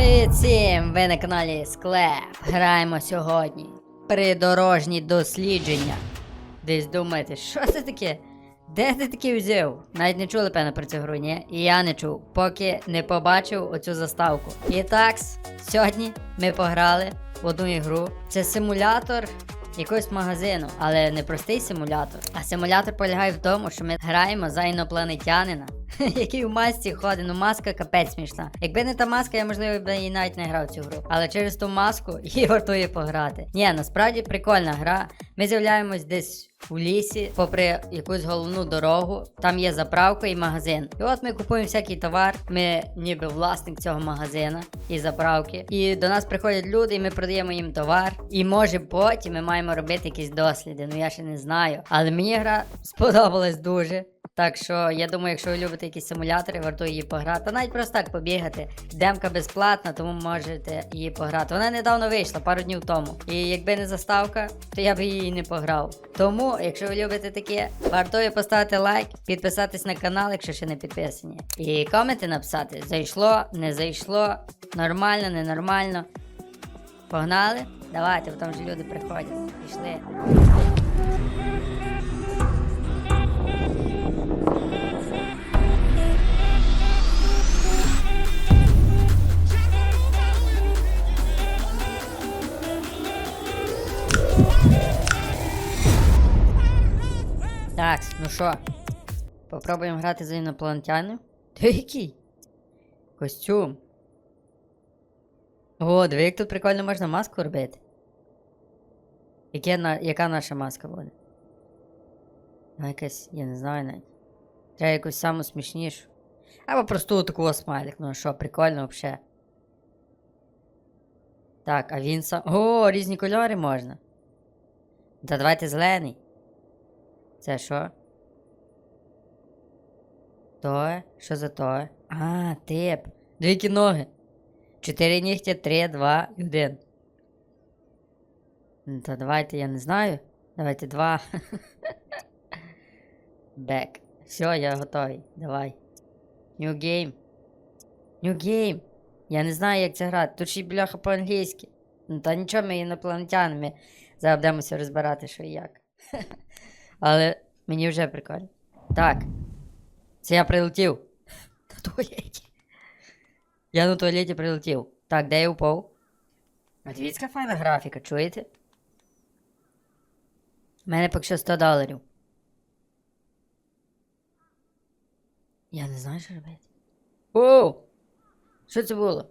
Привіт всім! Ви на каналі Склеп. Граємо сьогодні. Придорожні дослідження. Десь думаєте, що це таке? Де ти таке взяв? Навіть не чули, певно, про цю гру, ні? І я не чув, поки не побачив оцю заставку. І так, сьогодні ми пограли в одну ігру. Це симулятор якогось магазину, але не простий симулятор. А симулятор полягає в тому, що ми граємо за інопланетянина, який в масці ходить. Ну маска капець смішна. Якби не та маска, я можливо б і навіть не грав цю гру. Але через ту маску її вартує пограти. Ні, насправді прикольна гра. Ми з'являємось десь. У лісі, попри якусь головну дорогу, там є заправка і магазин. І от ми купуємо всякий товар. Ми ніби власник цього магазина і заправки. І до нас приходять люди, і ми продаємо їм товар. І може потім ми маємо робити якісь досліди. Ну я ще не знаю. Але мені гра сподобалась дуже. Так що я думаю, якщо ви любите якісь симулятори, варто її пограти. Та навіть просто так побігати. Демка безплатна, тому можете її пограти. Вона недавно вийшла, пару днів тому. І якби не заставка, то я б її не пограв. Тому, якщо ви любите таке, варто поставити лайк, підписатись на канал, якщо ще не підписані. І коменти написати: зайшло, не зайшло, нормально, ненормально. Погнали? Давайте, бо там же люди приходять. Пішли. Так, ну що? Попробуємо грати за інопланетянів. Ти який? Костюм. О, диви, як тут прикольно можна маску робити. Яке на... Яка наша маска буде? Ну, якась, я не знаю навіть. Треба якусь саму смішнішу. Або просто таку смайлик, ну що, прикольно взагалі. Так, а він сам. О, різні кольори можна. Та давайте зелений. Це що? То? Що за то? А, тип. Дві ноги. Чотири нігтя, три, два і один. Ну, давайте, я не знаю. Давайте два. Бек. Все, я готовий. Давай. New game. New game. Я не знаю, як це грати. Тут ще бляха по-англійськи. Ну та нічого, ми інопланетяни, ми зараз будемося розбирати, що і як. Але мені вже прикольно. Так. Це я прилетів. На туалеті. Я на туалеті прилетів. Так, де я упав? А дивіться, файна графіка, чуєте? У мене поки що 100 доларів. Я не знаю, що робити. Оу! Що це було?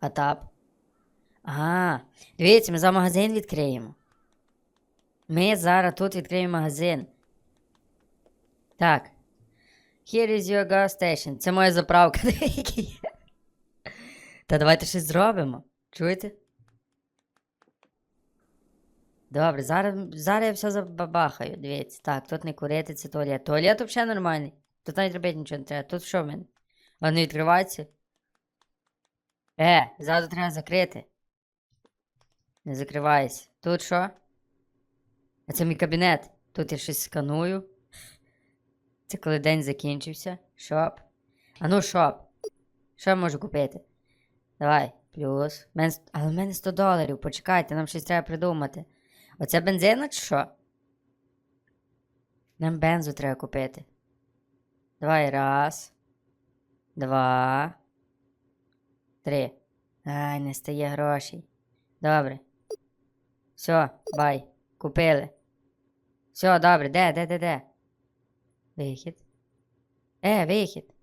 А тап? А, дивіться, ми за магазин відкриємо. Ми зараз тут відкриємо магазин. Так. Here is your gas station. Це моя заправка. Та давайте щось зробимо. Чуєте? Добре, зараз, зараз я все забабахаю. Дивіться. Так, тут не курити, це туалет. Туалет взагалі нормальний. Тут навіть робити нічого не треба. Тут що в мене? А не відкривається? Е, зразу треба закрити. Не закривайся. Тут що? А це мій кабінет. Тут я щось сканую. Це коли день закінчився. Шоп. А ну шоп. Що я можу купити? Давай, плюс. Мен... Але в мене 100 доларів. Почекайте, нам щось треба придумати. Оце бензина чи що? Нам бензу треба купити. Давай, раз. Два. Три. Ай, не стає грошей. Добре. Все, бай. Купили. Все, добре, де, де, де, де? Вихід. Е, вихід.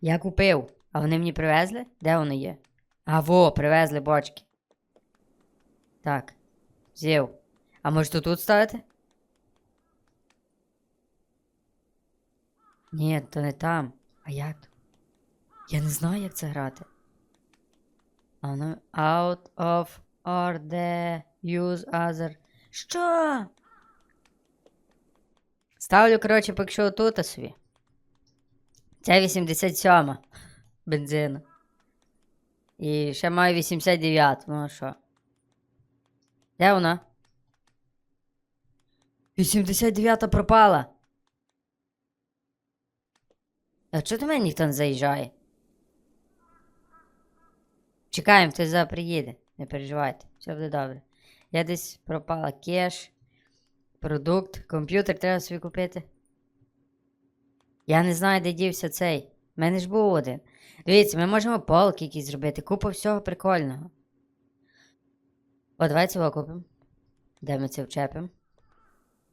Я купив. А вони мені привезли? Де вони є? А во, привезли бочки. Так. З'їв. А може тут тут ставити? Ні, то не там. А як? Я не знаю, як це грати. Ну, out of order, use other. Що? Ставлю, коротше, поки що тут собі. Це 87 бензину. І ще маю 89, ну а що? Де вона? 89 пропала. А чого до мене ніхто не заїжджає? Чекаємо, хтось зараз приїде. Не переживайте, все буде добре. Я десь пропала кеш, продукт, комп'ютер треба собі купити. Я не знаю, де дівся цей. У мене ж був один. Дивіться, ми можемо полки якісь зробити, купу всього прикольного. О, давайте цього купимо. Де ми це вчепимо?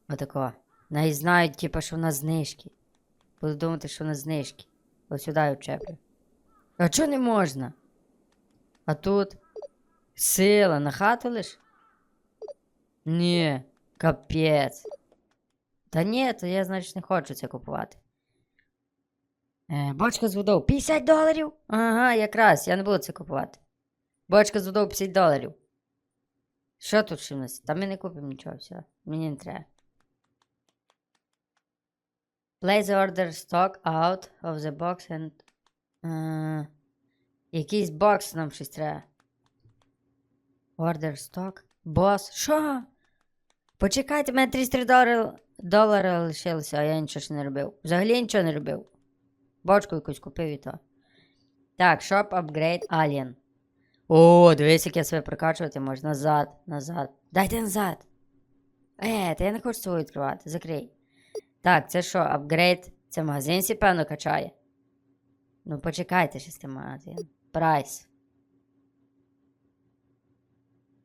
Отако. Навіть знають, типу, що в нас знижки. Буду думати, що в нас знижки. Ось сюди вчеплю. А чого не можна? А тут сила на хату лиш? Ні, капець. Та ні, то я, значить, не хочу це купувати. Е, бочка з водою 50 доларів? Ага, якраз, я не буду це купувати. Бочка з водою 50 доларів. Що тут ще в нас? Та ми не купимо нічого, все. Мені не треба. Place the order stock out of the box and. Е, якийсь бокс нам щось треба. Order stock. Бос. Що? Почекайте, мене 33 долари, долари лишилося, а я нічого ж не робив. Взагалі нічого не робив. Бочку якусь купив і то. Так, Shop Upgrade Alien. О, дивись, як я себе прокачувати можна. Назад, назад. Дайте назад. Е, та я не хочу цього відкривати. Закрий. Так, це що, апгрейд? Це магазин сі, певно, качає. Ну, почекайте ще з тим магазином. Прайс.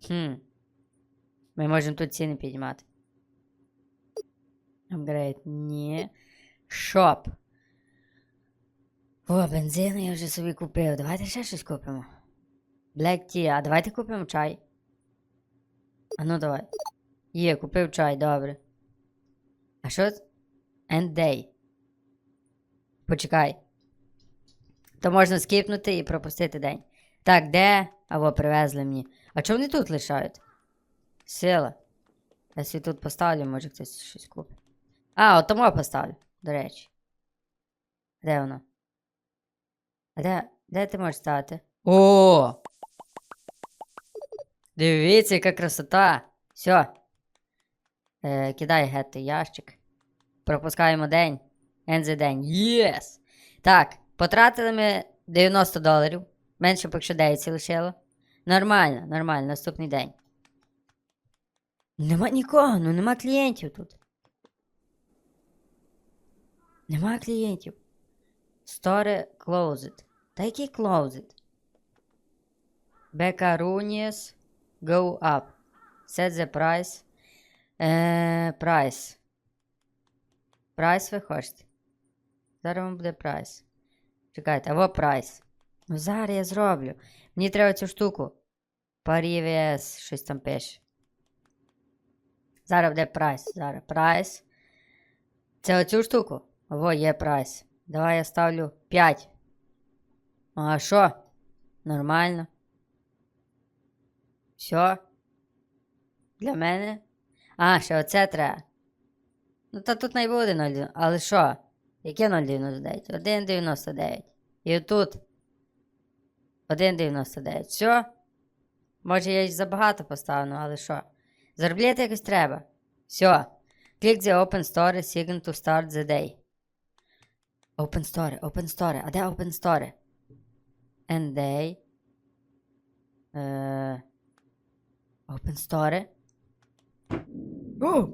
Хм. Ми можемо тут ціни піднімати. Апгрейд. Ні. Шоп. О, бензин я вже собі купив. Давайте ще щось купимо. Black tea. А давайте купимо чай. А ну давай. Є, купив чай, добре. А що? End day. Почекай. То можна скіпнути і пропустити день. Так, де? Або привезли мені. А чого вони тут лишають? Сила. Я собі тут поставлю, може хтось щось купить. А, от тому поставлю, до речі. Де воно? А де, де ти можеш стати? О! Дивіться, яка красота! Все. Е, кидай гетто ящик. Пропускаємо день. The день. Єс! Так, потратили ми 90 доларів. Менше поки що 9 лишило. Нормально, нормально, наступний день. Нема нікого, ну нема клієнтів тут. Нема клієнтів. Store closed. Та який closed? Beccarunius go up. Set the price. Е, price. Прайс ви хочете? Зараз вам буде прайс. Чекайте, або прайс. Ну зараз я зроблю. Мені треба цю штуку. Парівес, щось там пише. Зараз буде прайс. Зараз прайс. Це оцю штуку? Во, є прайс. Давай я ставлю 5. А що? Нормально. Все. Для мене. А, ще оце треба. Ну та тут не буде 0,99. Але що? Яке 0,99? 1,99. І отут. 1,99. Все? Може я й забагато поставлю, але що? Заробляти якось треба. Все. Click the open store sign to start the day. Open store, open store. А де open store? And day. Е... Open store. О!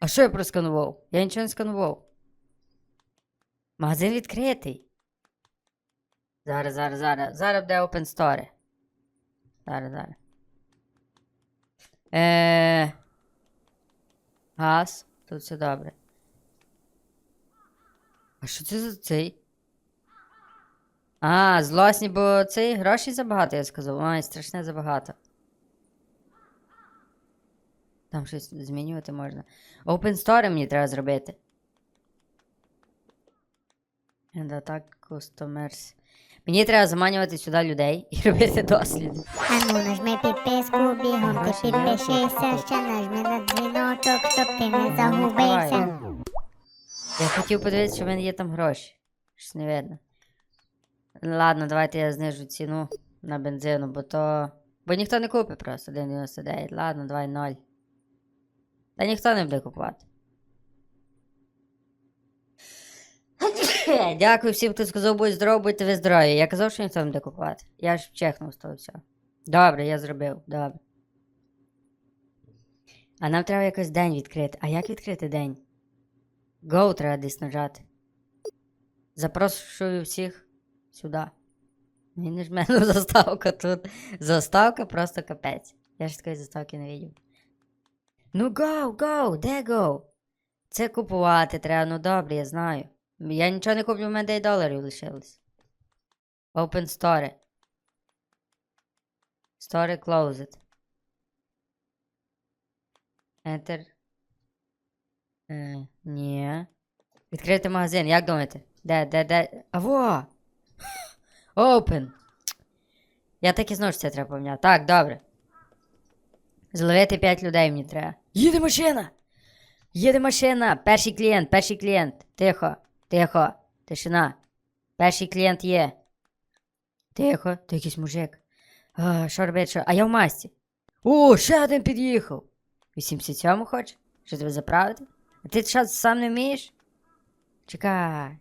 А що я просканував? Я нічого не сканував. Магазин відкритий. Зараз, зараз, зараз. Зараз буде Open Store. Зараз, зараз. Е... Газ. Тут все добре. А що це за цей? А, злосні, бо цей гроші забагато, я сказав. Ай, страшне забагато. Там щось змінювати можна. Open Store мені треба зробити. And attack customers. Мені треба заманювати сюди людей і робити досліди. Ану, нажми підписку, бігом ти підпишися, ще нажми на дзвіночок, щоб ти не загубився. Я хотів подивитися, що в мене є там гроші. Щось не видно. Ладно, давайте я знижу ціну на бензину, бо то. Бо ніхто не купить просто 1,99. Ладно, давай 0. Та ніхто не буде купувати. Дякую всім, хто сказав, будь здоров, будьте ви здорові. Я казав, що ніхто не буде купувати. Я ж чехнув з того всього. Добре, я зробив, добре. А нам треба якось день відкрити. А як відкрити день? Go треба десь нажати. Запрошую всіх сюди. Він не жме, ну заставка тут. Заставка просто капець. Я ж такої заставки не видів. Ну go, go, де go? Це купувати треба, ну добре, я знаю. Я нічого не куплю, в мене 9 доларів лишилось. Open Store. Store closed. Enter. Е, ні. Відкрити магазин, як думаєте? Де, де, де? Аво! Open. Я так і знав, що це треба поміняти. Так, добре. Зловити 5 людей мені треба. Їде машина! Їде машина! Перший клієнт, перший клієнт. Тихо, тихо, тишина. Перший клієнт є. Тихо, ти якийсь мужик. А, що робити, що? А я в масці. О, ще один під'їхав. 87 хочеш? Що тебе заправити? А ти що сам не вмієш? Чекай.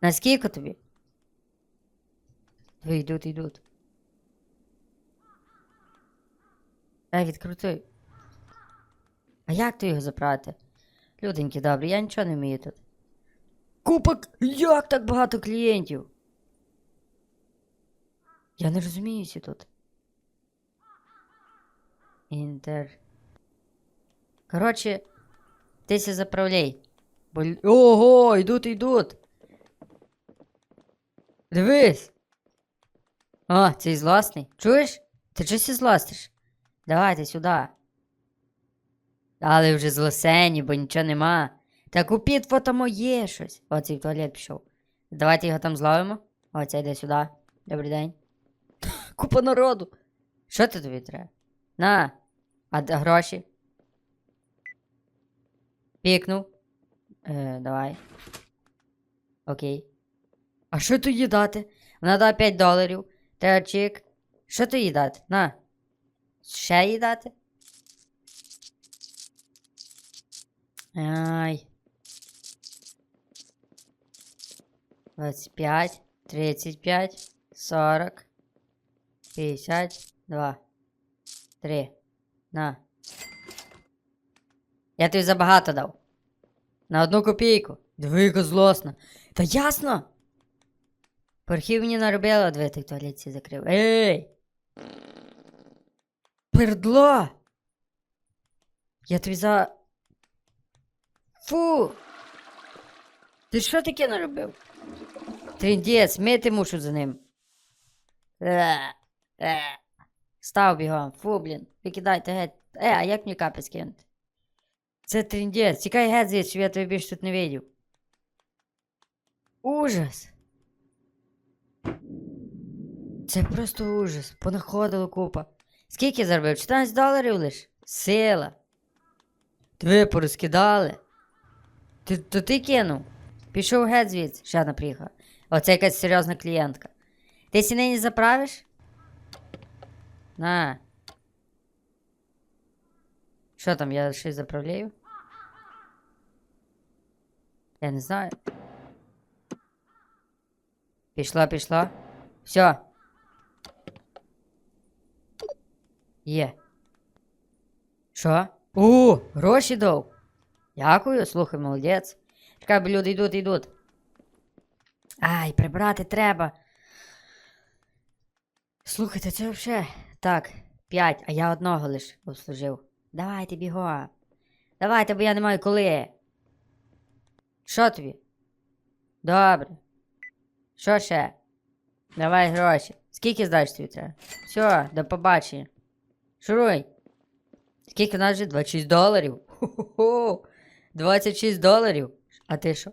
Наскільки тобі? Ви йдуть, йдуть. Ей, відкрути. А як ти його забрати? Люденькі добрі, я нічого не вмію тут. Купок, як так багато клієнтів? Я не розуміюся тут. Інтер. Коротше, ти ся заправляй. Бо... Ого, йдуть, йдуть. Дивись. О, цей злосний. Чуєш? Ти чогось злостиш? Давайте сюди. Але вже злосені, бо нічого нема. Та купіть фото моє щось. О, цей в туалет пішов. Давайте його там зловимо. О, цей йде сюди. Добрий день. Купа народу. Що ти тобі треба? На. А гроші? Пікнув. Е, давай. Окей. А що тут їдати? Вона дала 5 доларів. Треба чик. Що тут їдати? На. Ще їдати? Ай. 25, 35, 40, 52, 3. На. Я тобі забагато дав. На одну копійку. Диви, яка злосна. Та ясно. Порхів мені наробила, диви, ти туалетці закрив. Ей! Пердло! Я тобі за. Фу! Ти що таке наробив? Тріндець, мити мушу за ним. Е, е. Став бігом. Фу, блін. Викидайте геть. Е, а як мені капець кинути? Це тріндець. Тікай геть звідси, я тебе більше тут не видів. Ужас. Це просто ужас. Понаходило купа. Скільки заробив? 14 доларів лиш? Сила. Диви, порозкидали. Ти, то ти кинув? Пішов геть звідси, ще одна приїхала. Оце якась серйозна клієнтка. Ти сі нині заправиш? На. Що там, я щось заправляю? Я не знаю. Пішла, пішла. Все. Є. Що? О, гроші дав. Дякую, слухай, молодець. Чекай, бо люди йдуть, йдуть. Ай, прибрати треба. Слухайте, це взагалі. Так, п'ять, а я одного лиш обслужив. Давайте бігом. Давайте, бо я не маю коли. Що тобі? Добре. Що ще? Давай гроші. Скільки здаєш тобі треба? Все, до побачення. Шуруй. Скільки в нас вже? 26 доларів. Хо-хо-хо. 26 доларів. А ти що?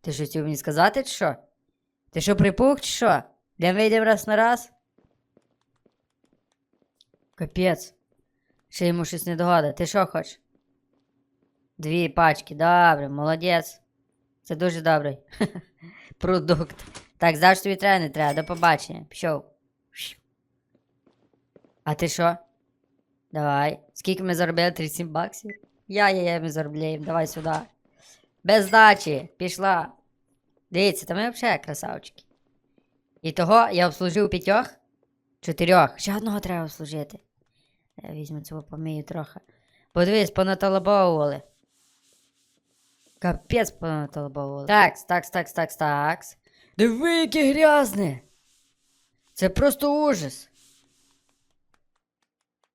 Ти що хотів мені сказати, чи що? Ти що припух, чи що? Де вийдемо раз на раз? Капець. Ще йому щось не догода. Ти що хочеш? Дві пачки, добре, молодець. Це дуже добрий продукт. Так, завжди тобі треба, не треба. До побачення. Пішов. А ти що? Давай. Скільки ми заробили? 37 баксів? Я, ми заробляємо. Давай сюди. Без здачі. Пішла. Дивіться, там ми взагалі красавчики. І того я обслужив п'ятьох, чотирьох. Ще одного треба обслужити. Я візьму цього помию трохи. Подивись, понаталабовували. Капець понаталабовували. Такс, такс, такс, такс, такс. Диви, яке грязне. Це просто ужас.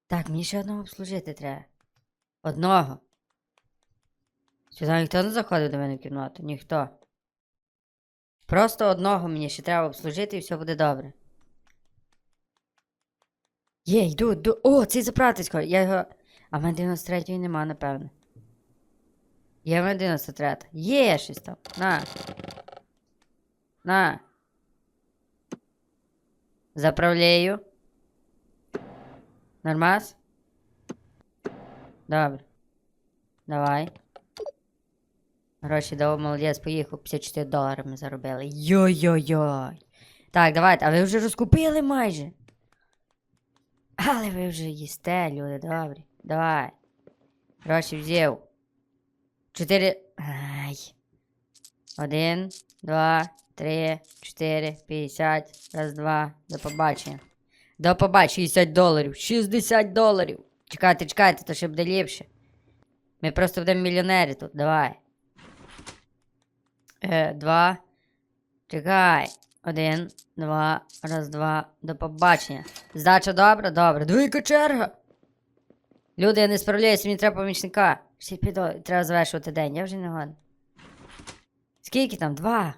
Так, мені ще одного обслужити треба. Одного. Сюди ніхто не заходив до мене в кімнату? Ніхто. Просто одного мені ще треба обслужити і все буде добре. Є, йду, йду. О, цей заправтисько. Я його. А в мене 93-ї нема, напевно. Є в мене 93. Є щось там. На. На. Заправляю. Нормас? Добре. Давай. Гроші дав, молодець, поїхав, 54 долари ми заробили. Йой-йой-йой. Так, давайте, а ви вже розкупили майже. Але ви вже їсте, люди, добрі. Давай. Гроші взяв. Чотири. Ай. Один, два, три, чотири, п'ятдесят. Раз, два. До побачення. До побачення. 60 доларів. 60 доларів. Чекайте, чекайте, то ще буде ліпше. Ми просто будемо мільйонери тут. Давай. Е, два. Чекай. Один, два, раз, два. До побачення. Здача добра? Добре. Двійка черга. Люди, я не справляюся, мені треба помічника. Ще підо, треба завершувати день, я вже не годен. Скільки там? Два.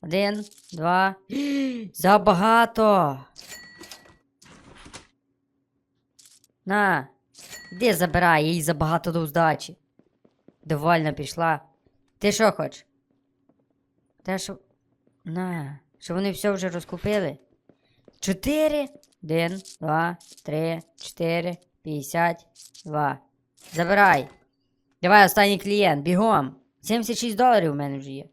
Один, два. Забагато. На. Де забирай, їй забагато до здачі. Довольно пішла. Ти що хочеш? Те, що. На. Що вони все вже розкупили? Чотири. Один, два, три, чотири, п'ятдесят, два. Забирай. Давай останній клієнт, бігом. 76 доларів у мене вже є.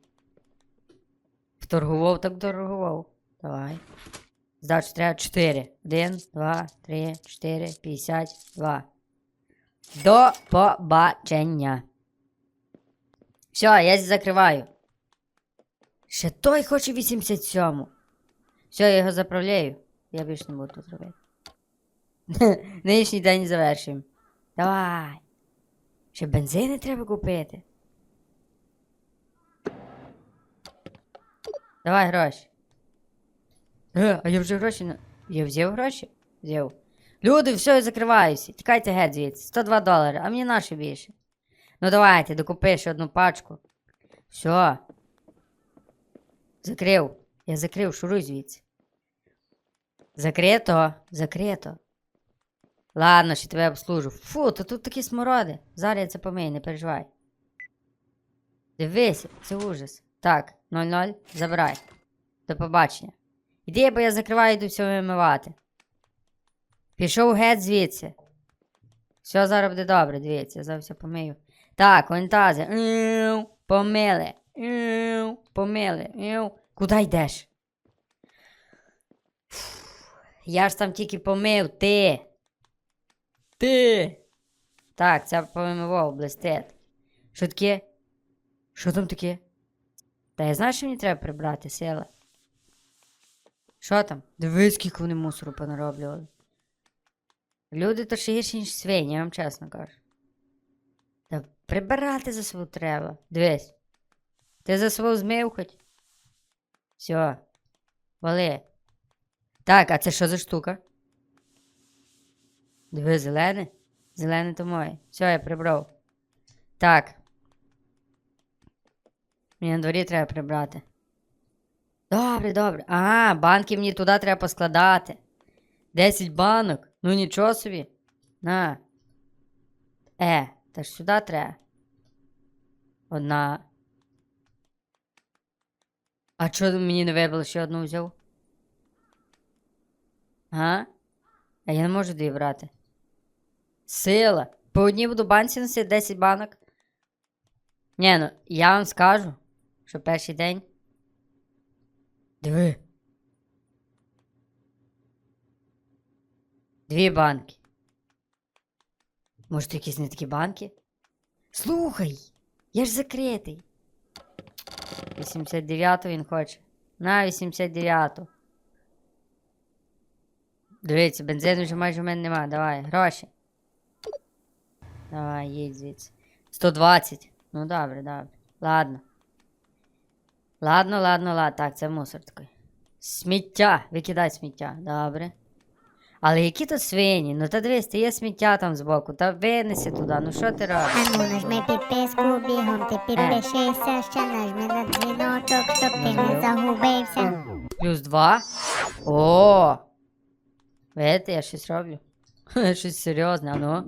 Вторгував, так торгував. Давай. Здачу треба 4. 1, 2, 3, 4, 52. До побачення. Все, я закриваю. Ще той хоче 87. Все, я його заправляю. Я більше не буду тут робити. Нинішній день завершуємо. Давай. Ще бензини треба купити. Давай гроші. Е, а я вже гроші на. Я взяв гроші? Взяв. Люди, все, я закриваюся. Тікайте геть звідси. 102 долари, а мені наші більше. Ну давайте, докупи ще одну пачку. Все. Закрив. Я закрив, шуруй звідси. Закрито, закрито. Ладно, ще тебе обслужу. Фу, то тут такі смороди. Зараз я це помию, не переживай. Дивись, це ужас. Так, 0-0, забирай. До побачення. Іди, бо я закриваю, йду все вимивати. Пішов геть звідси. Все зараз буде добре, дивіться, я зараз все помию. Так, унітази. Помили. Помили. Куди йдеш? Я ж там тільки помив, ти. Ти. Так, це помивав, блистить. Що таке? Що там таке? Та я знаю, що мені треба прибрати, сила. Що там? Дивись, скільки вони мусору понароблювали. Люди то ще гірші, ніж свині, я вам чесно кажу. Та прибирати за свою треба. Дивись. Ти за свою змив хоч? Все. Вали. Так, а це що за штука? Диви, зелене? Зелене то моє. Все, я прибрав. Так. Мені на дворі треба прибрати. Добре, добре. Ага, банки мені туди треба поскладати. 10 банок. Ну нічого собі. На. Е, та ж сюди треба. Одна. А чого мені не вибило ще одну взяв? А? А я не можу дві брати. Сила. По одній буду банці носити 10 банок. Ні, ну я вам скажу, що перший день. Диви. Дві банки. Може, то якісь не такі банки? Слухай, Я ж закритий. 89-ту він хоче. На 89-ту. Дивіться, бензину вже майже в мене нема. Давай, гроші. Давай, їдь звідси. 120. Ну добре, добре. Ладно. Ладно, ладно, ладно. Так, це мусор такий. Сміття. Викидай сміття. Добре. Але які то свині? Ну та дивись, ти є сміття там збоку, та винеси туди, ну що ти робиш? А ну нажми підписку бігом, ти підпишися, ще нажми на дзвіночок, щоб ти не загубився. Плюс два. О! Видите, я щось роблю. щось серйозне, ну.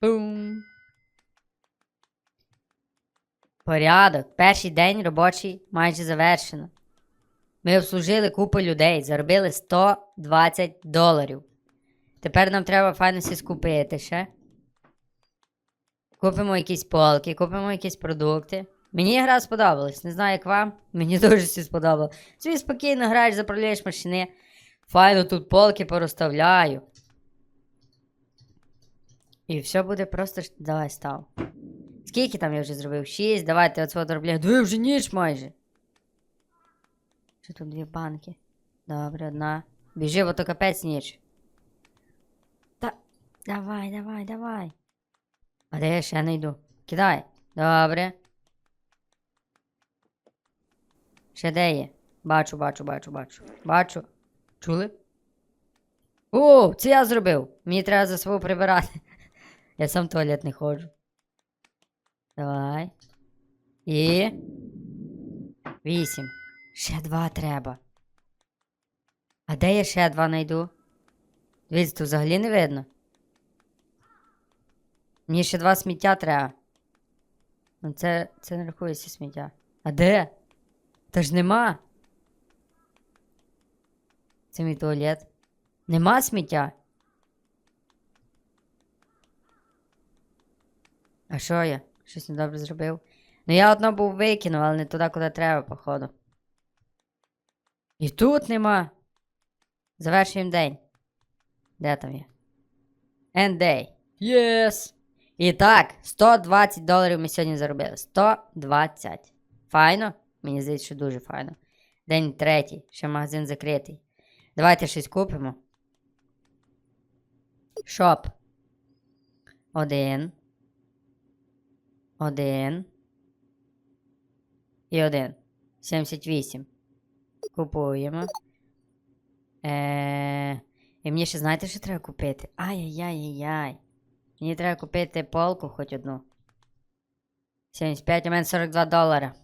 Пум. Порядок. Перший день робочий майже завершено. Ми обслужили купу людей, заробили 120 доларів. Тепер нам треба файно всі скупити ще. Купимо якісь полки, купимо якісь продукти. Мені гра сподобалась, не знаю як вам. Мені дуже всі сподобалось. Собі спокійно граєш, заправляєш машини. Файно тут полки порозставляю. І все буде просто. Давай став. Скільки там я вже зробив? Шість. Давайте оцього доробляю. Дві вже ніч майже. Що тут дві банки? Добре, одна. Біжи, бо то капець ніч. Та. Давай, давай, давай. А де я ще не йду? Кидай. Добре. Ще де є? Бачу, бачу, бачу, бачу. Бачу. Чули? О, це я зробив. Мені треба за свого прибирати. Я сам в туалет не ходжу. Давай. І. Вісім. Ще два треба. А де я ще два знайду? Дивіться, тут взагалі не видно. Мені ще два сміття треба. Ну це, це не рахується сміття. А де? Та ж нема. Це мій туалет. Нема сміття. А що я? Щось недобре зробив. Ну я одно був викинув, але не туди, куди треба, походу. І тут нема. Завершуємо день. Де там є? End day. Yes! І так, 120 доларів ми сьогодні заробили. 120. Файно? Мені здається, що дуже файно. День третій, ще магазин закритий. Давайте щось купимо. Шоп. Один. Один. І один. 78. Купуємо. Е, і мені ще знаєте, що треба купити? Ай-яй-яй-яй. Мені треба купити полку хоч одну. 75, у мене 42 долара.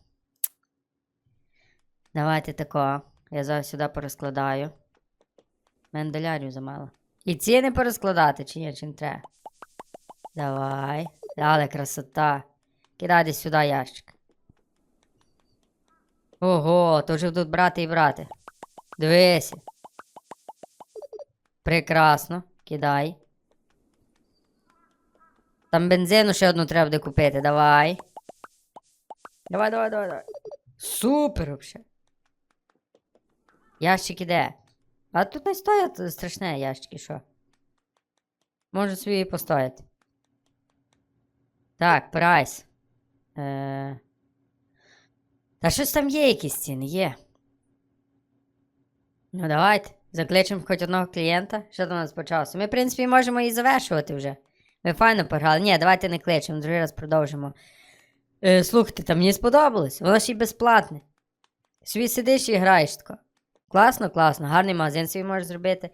Давайте тако. Я зараз сюди порозкладаю. У долярів замало. І ціни порозкладати, чи ні, чи не треба? Давай. Але красота. Кидай десь сюди ящик. Ого, то вже тут брати і брати. Дивися. Прекрасно. Кидай. Там бензину ще одну треба буде купити. Давай. Давай, давай, давай, давай. Супер вообще. Ящик іде. А тут не стоять страшне ящики, що? Може собі і постояти. Так, прайс. Е... Та щось там є якісь ціни, є. Ну давайте. Закличемо хоч одного клієнта. Що до нас почалося? Ми, в принципі, можемо і завершувати вже. Ми файно пограли. Ні, давайте не кличемо, другий раз продовжимо. Е, слухайте, та мені сподобалось. Воно ще й безплатне. Собі сидиш і граєш тако. Класно, класно. Гарний магазин собі можеш зробити.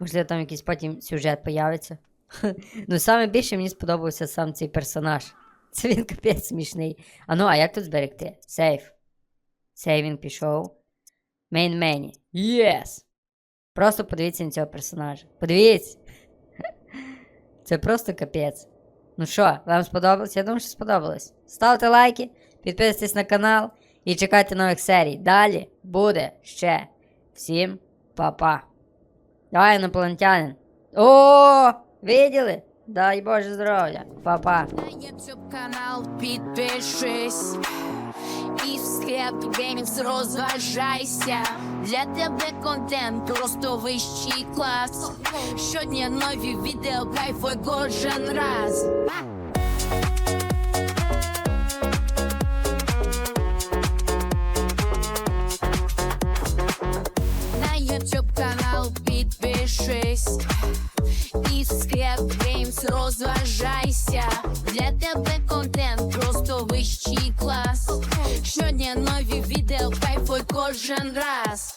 Можливо, там якийсь потім сюжет появиться. ну, саме більше мені сподобався сам цей персонаж. Це він капець смішний. А ну, а як тут зберегти? Сейф. Сейвінг пішов. Main menu. Yes! Просто подивіться на цього персонажа. Подивіться. Це просто капець. Ну що, вам сподобалось? Я думаю, що сподобалось. Ставте лайки, підписуйтесь на канал і чекайте нових серій. Далі буде ще. Всім па-па. Давай, інопланетянин. О, виділи? Дай Боже здоров'я, папа. На YouTube канал підпишись. І в склеп геймінгс розважайся. Для тебе контент просто вищий клас. Щодня нові відео кайфуй кожен раз. На YouTube канал підпишись. Step Games, розважайся, для тебе контент, просто вищий клас. Щодня нові відео, кайфуй кожен раз.